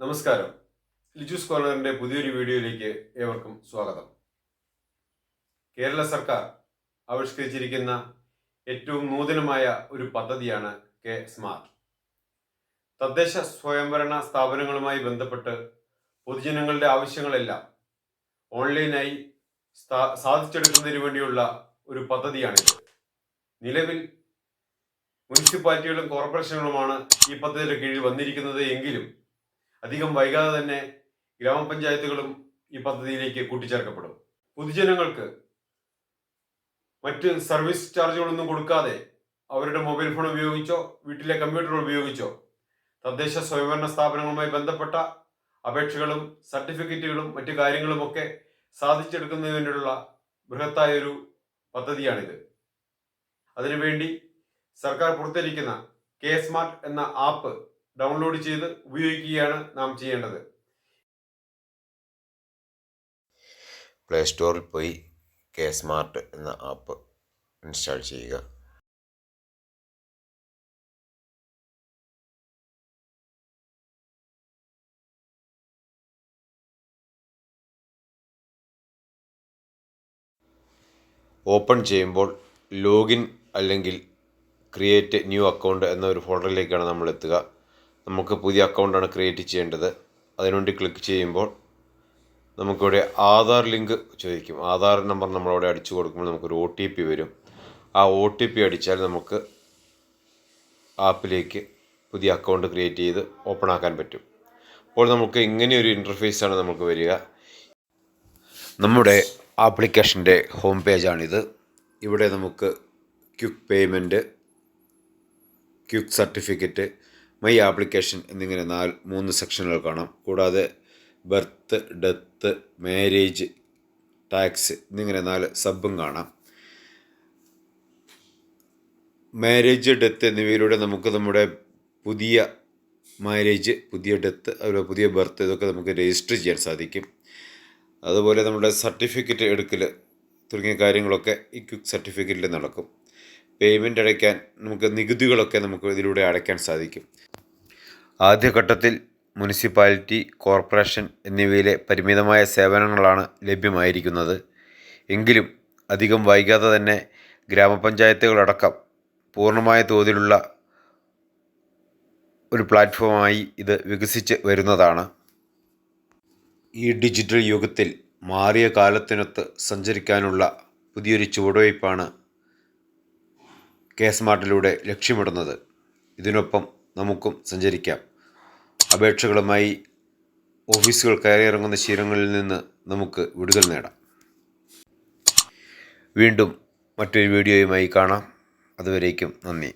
നമസ്കാരം. ലിജൂസ് കോർണറിന്റെ പുതിയൊരു വീഡിയോയിലേക്ക് ഏവർക്കും സ്വാഗതം. കേരള സർക്കാർ ആവിഷ്കരിച്ചിരിക്കുന്ന ഏറ്റവും നൂതനമായ ഒരു പദ്ധതിയാണ് കെ സ്മാർട്ട്. തദ്ദേശ സ്വയംഭരണ സ്ഥാപനങ്ങളുമായി ബന്ധപ്പെട്ട് പൊതുജനങ്ങളുടെ ആവശ്യങ്ങളെല്ലാം ഓൺലൈനായി സാധിച്ചെടുക്കുന്നതിന് വേണ്ടിയുള്ള ഒരു പദ്ധതിയാണിത്. നിലവിൽ മുനിസിപ്പാലിറ്റികളും കോർപ്പറേഷനുകളുമാണ് ഈ പദ്ധതിയുടെ കീഴിൽ വന്നിരിക്കുന്നത്. എങ്കിലും അധികം വൈകാതെ തന്നെ ഗ്രാമപഞ്ചായത്തുകളും ഈ പദ്ധതിയിലേക്ക് കൂട്ടിച്ചേർക്കപ്പെടും. പൊതുജനങ്ങൾക്ക് മറ്റ് സർവീസ് ചാർജുകളൊന്നും കൊടുക്കാതെ അവരുടെ മൊബൈൽ ഫോൺ ഉപയോഗിച്ചോ വീട്ടിലെ കമ്പ്യൂട്ടർ ഉപയോഗിച്ചോ തദ്ദേശ സ്വയംഭരണ സ്ഥാപനങ്ങളുമായി ബന്ധപ്പെട്ട അപേക്ഷകളും സർട്ടിഫിക്കറ്റുകളും മറ്റു കാര്യങ്ങളുമൊക്കെ സാധിച്ചെടുക്കുന്നതിനുള്ള വേണ്ടിയുള്ള ബൃഹത്തായ ഒരു പദ്ധതിയാണിത്. അതിനുവേണ്ടി സർക്കാർ പുറത്തിരിക്കുന്ന കെ സ്മാർട്ട് എന്ന ആപ്പ് ഡൗൺലോഡ് ചെയ്ത് ഉപയോഗിക്കുകയാണ് നാം ചെയ്യേണ്ടത്. പ്ലേ സ്റ്റോറിൽ പോയി കെ സ്മാർട്ട് എന്ന ആപ്പ് ഇൻസ്റ്റാൾ ചെയ്യുക. ഓപ്പൺ ചെയ്യുമ്പോൾ ലോഗിൻ അല്ലെങ്കിൽ ക്രിയേറ്റ് ന്യൂ അക്കൗണ്ട് എന്നൊരു ഫോൾഡറിലേക്കാണ് നമ്മൾ എത്തുക. നമുക്ക് പുതിയ അക്കൗണ്ടാണ് ക്രിയേറ്റ് ചെയ്യേണ്ടത്. അതിനുവേണ്ടി ക്ലിക്ക് ചെയ്യുമ്പോൾ നമുക്കിവിടെ ആധാർ ലിങ്ക് ചോദിക്കും. ആധാർ നമ്പർ നമ്മളവിടെ അടിച്ചു കൊടുക്കുമ്പോൾ നമുക്കൊരു ഒ ടി പി വരും. ആ ഒ ടി പി അടിച്ചാൽ നമുക്ക് ആപ്പിലേക്ക് പുതിയ അക്കൗണ്ട് ക്രിയേറ്റ് ചെയ്ത് ഓപ്പൺ ആക്കാൻ പറ്റും. അപ്പോൾ നമുക്ക് ഇങ്ങനെയൊരു ഇന്റർഫേസാണ് നമുക്ക് വരിക. നമ്മുടെ ആപ്ലിക്കേഷന്റെ ഹോം പേജാണിത്. ഇവിടെ നമുക്ക് quick payment quick certificate my application എന്നിങ്ങനെ നാല് മൂന്ന് സെക്ഷനുകൾ കാണാം. കൂടാതെ ബർത്ത് ഡെത്ത് മാരേജ് ടാക്സ് എന്നിങ്ങനെ നാല് സബും കാണാം. മാരേജ് ഡെത്ത് എന്നിവയിലൂടെ നമുക്ക് നമ്മുടെ പുതിയ മാരേജ് പുതിയ ഡെത്ത് അതുപോലെ പുതിയ ബർത്ത് ഇതൊക്കെ നമുക്ക് രജിസ്റ്റർ ചെയ്യാൻ സാധിക്കും. അതുപോലെ നമ്മുടെ സർട്ടിഫിക്കറ്റ് എടുക്കൽ തുടങ്ങിയ കാര്യങ്ങളൊക്കെ ഈ ക്വിക്ക് സർട്ടിഫിക്കറ്റിൽ നടക്കും. പേയ്മെന്റ് അടയ്ക്കാൻ നമുക്ക് നികുതികളൊക്കെ നമുക്ക് ഇതിലൂടെ അടയ്ക്കാൻ സാധിക്കും. ആദ്യഘട്ടത്തിൽ മുനിസിപ്പാലിറ്റി കോർപ്പറേഷൻ എന്നിവയിലെ പരിമിതമായ സേവനങ്ങളാണ് ലഭ്യമായിരിക്കുന്നത്. എങ്കിലും അധികം വൈകാതെ തന്നെ ഗ്രാമപഞ്ചായത്തുകളടക്കം പൂർണമായ തോതിലുള്ള ഒരു പ്ലാറ്റ്ഫോമായി ഇത് വികസിച്ച് വരുന്നതാണ്. ഈ ഡിജിറ്റൽ യുഗത്തിൽ മാറിയ കാലത്തിനൊത്ത് സഞ്ചരിക്കാനുള്ള പുതിയൊരു ചുവടുവയ്പ്പാണ് കെ സ്മാർട്ടിലൂടെ ലക്ഷ്യമിടുന്നത്. ഇതിനൊപ്പം നമുക്കും സഞ്ചരിക്കാം. അപേക്ഷകളുമായി ഓഫീസുകൾ കയറിയിറങ്ങുന്ന ശീലങ്ങളിൽ നിന്ന് നമുക്ക് വിടുതൽ നേടാം. വീണ്ടും മറ്റൊരു വീഡിയോയുമായി കാണാം. അതുവരേക്കും നന്ദി.